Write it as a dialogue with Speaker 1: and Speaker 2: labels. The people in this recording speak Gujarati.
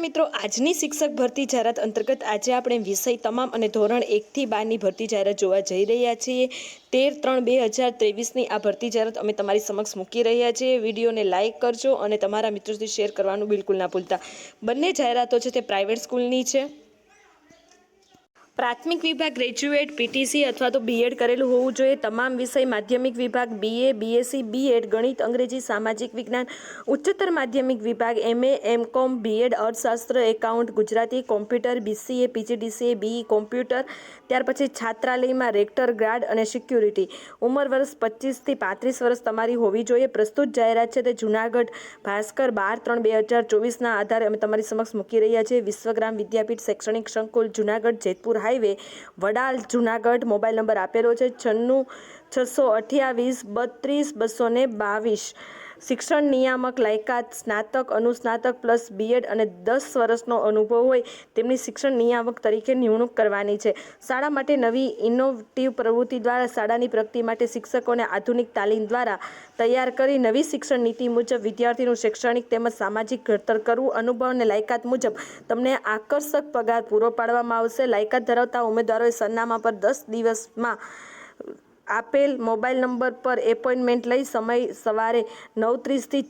Speaker 1: મિત્રો, આજની શિક્ષક ભરતી જાહેરાત અંતર્ગત આજે આપણે વિષય તમામ અને ધોરણ એકથી બારની ભરતી જાહેરાત જોવા જઈ રહ્યા છીએ. તેર ત્રણ બે હજાર ત્રેવીસની આ ભરતી જાહેરાત અમે તમારી સમક્ષ મૂકી રહ્યા છીએ. વિડીયોને લાઇક કરજો અને તમારા મિત્રો સુધી શેર કરવાનું બિલકુલ ના ભૂલતા. બંને જાહેરાતો છે તે પ્રાઇવેટ સ્કૂલની છે. પ્રાથમિક વિભાગ ગ્રેજ્યુએટ પીટીસી અથવા તો બીએડ કરેલું હોવું જોઈએ. તમામ વિષય માધ્યમિક વિભાગ બીએ બીએસસી બીએડ ગણિત, અંગ્રેજી, સામાજિક વિજ્ઞાન, ઉચ્ચતર માધ્યમિક વિભાગ MA M Com B Ed અર્થશાસ્ત્ર, account, Gujarati, computer BCA PGDCA BE computer, ત્યાર પછી છાત્રાલયમાં રેક્ટર, ગાર્ડ અને સિક્યુરિટી. ઉંમર વર્ષ પચીસથી પાંત્રીસ વર્ષ તમારી હોવી જોઈએ. પ્રસ્તુત જાહેરાત છે તે જુનાગઢ, ભાસ્કર બાર ત્રણ બે હજાર ચોવીસના આધારે અમે તમારી સમક્ષ મૂકી રહ્યા છીએ. વિશ્વગ્રામ વિદ્યાપીઠ શૈક્ષણિક સંકુલ, Junagadh, Jetpur highway Vadal Junagadh mobile number આપેલો છે છન્નું છસો અઠ્યાવીસ બત્રીસ બસો ને બાવીસ. શિક્ષણ નિયામક, લાયકાત, સ્નાતક, અનુસ્નાતક પ્લસ બીએડ અને દસ વર્ષનો અનુભવ હોય તેમની શિક્ષણ નિયામક તરીકે નિમણૂક કરવાની છે. શાળા માટે નવી ઇનોવેટિવ પ્રવૃત્તિ દ્વારા શાળાની પ્રગતિ માટે શિક્ષકોને આધુનિક તાલીમ દ્વારા તૈયાર કરી નવી શિક્ષણ નીતિ મુજબ વિદ્યાર્થીનું શૈક્ષણિક તેમજ સામાજિક ઘડતર કરવું, અનુભવ અને લાયકાત મુજબ તમને આકર્ષક પગાર પૂરો પાડવામાં આવશે. લાયકાત ધરાવતા ઉમેદવારોએ સરનામા પર દસ દિવસમાં આપેલ મોબાઈલ નંબર પર એપોઇન્ટમેન્ટ લઈ સમય સવારે નવ ત્રીસથી